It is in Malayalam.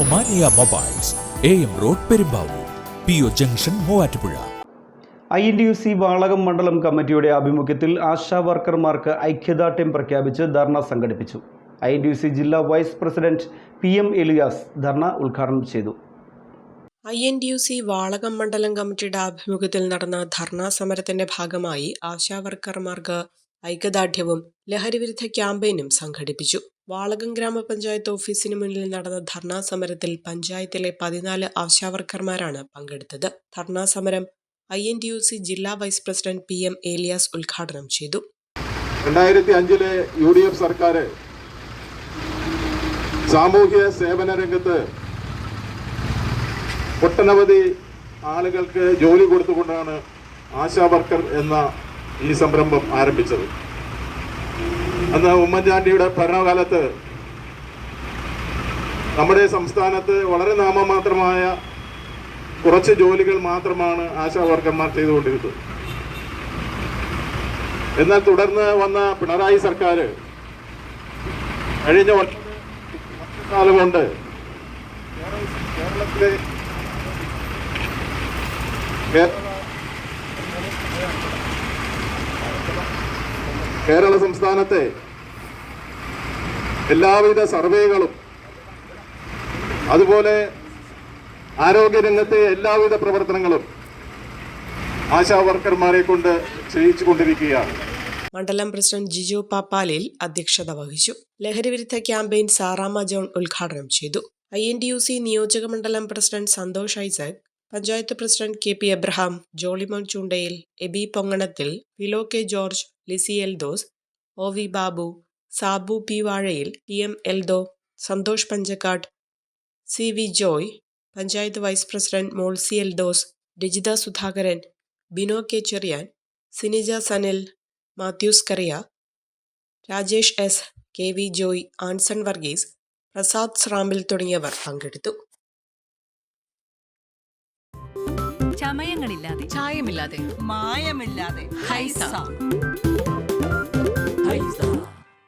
Omania mobiles A M road Perumbavoor P O junction Muvattupuzha. I N T U C Valakom മണ്ഡലം കമ്മിറ്റിയുടെ ആഭിമുഖ്യത്തിൽ ആശാ വർക്കർമാർക്ക് ഐക്യദാർഢ്യം പ്രഖ്യാപിച്ച് ധർണ സംഘടിപ്പിച്ചു. I N T U C ജില്ലാ vice president P M Elias dharna ഉദ്ഘാടനം ചെയ്തു. I N T U C Valakom മണ്ഡലം കമ്മിറ്റിയുടെ ആഭിമുഖ്യത്തിൽ നടന്ന ധർണാ സമരത്തിന്റെ ഭാഗമായി ആശാവർക്കർമാർക്ക് ഐക്യദാർഢ്യവും ലഹരിവിരുദ്ധ ക്യാമ്പയിനും സംഘടിപ്പിച്ചു. വാളകം ഗ്രാമപഞ്ചായത്ത് ഓഫീസിന് മുന്നിൽ നടന്ന ധർണാ സമരത്തിൽ പഞ്ചായത്തിലെ പതിനാല് ആശാവർക്കർമാരാണ് പങ്കെടുത്തത്. ധർണാ സമരം I N T U C ജില്ലാ vice president P M Elias ഉദ്ഘാടനം ചെയ്തു. രണ്ടായിരത്തി അഞ്ചിലെ യു ഡി എഫ് സർക്കാർ സാമൂഹ്യ സേവന രംഗത്ത് ഒട്ടനവധി ആളുകൾക്ക് ജോലി കൊടുത്തുകൊണ്ടാണ് ആശാവർക്കർ എന്ന ഈ സംരംഭം ആരംഭിച്ചത്. അന്ന് ഉമ്മൻചാണ്ടിയുടെ ഭരണകാലത്ത് നമ്മുടെ സംസ്ഥാനത്ത് വളരെ നാമമാത്രമായ കുറച്ച് ജോലികൾ മാത്രമാണ് ആശാ വർക്കർമാർ ചെയ്തുകൊണ്ടിരുന്നത്. എന്നാൽ തുടർന്ന് വന്ന പിണറായി സർക്കാർ കഴിഞ്ഞ ഒൻപത് കൊണ്ട് കേരളത്തിലെ കേരള സംസ്ഥാനത്തെ എല്ലാവിധ സർവേകളും അതുപോലെ ആരോഗ്യരംഗത്തെ എല്ലാവിധ പ്രവർത്തനങ്ങളും ആശാ വർക്കർമാരെ കൊണ്ട് ചെയ്യിച്ചു കൊണ്ടിരിക്കുകയാണ് മണ്ഡലം പ്രസിഡന്റ് ജിജു പാപ്പാലിൽ അധ്യക്ഷത വഹിച്ചു. ലഹരിവിരുദ്ധ ക്യാമ്പയിൻ സാറാമ ജോൺ ഉദ്ഘാടനം ചെയ്തു. I N T U C നിയോജക മണ്ഡലം president Santhosh Isaac panchayat president K P Abraham Jollymon Choondayil Aby Ponganathil Philo K George Lizy Eldhose O V Babu Sabu P Vazhayil T M Eldho Santhosh Panchakkad C V Joy panchayat vice president Molsy Eldhose Rajitha Sudhakaran Bino K Cherian Sinija Sanil Mathews Kariya Rajesh S K V Joy Anson Varghese Prasad Srambil തുടങ്ങിയവർ പങ്കെടുത്തു. ചമയങ്ങളില്ലാതെ. ചായമില്ലാതെ. മായമില്ലാതെ. ഹൈസ. ഹൈസ